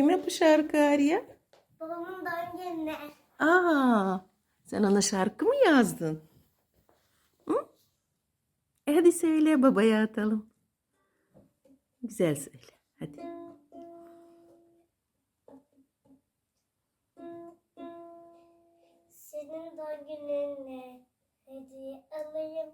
Kime bu şarkı Arya? Babamın doğum gününe. Aa, sen ona şarkı mı yazdın? Hı? E hadi söyle babaya atalım. Güzel söyle. Hadi. Senin doğum gününe hediye alayım?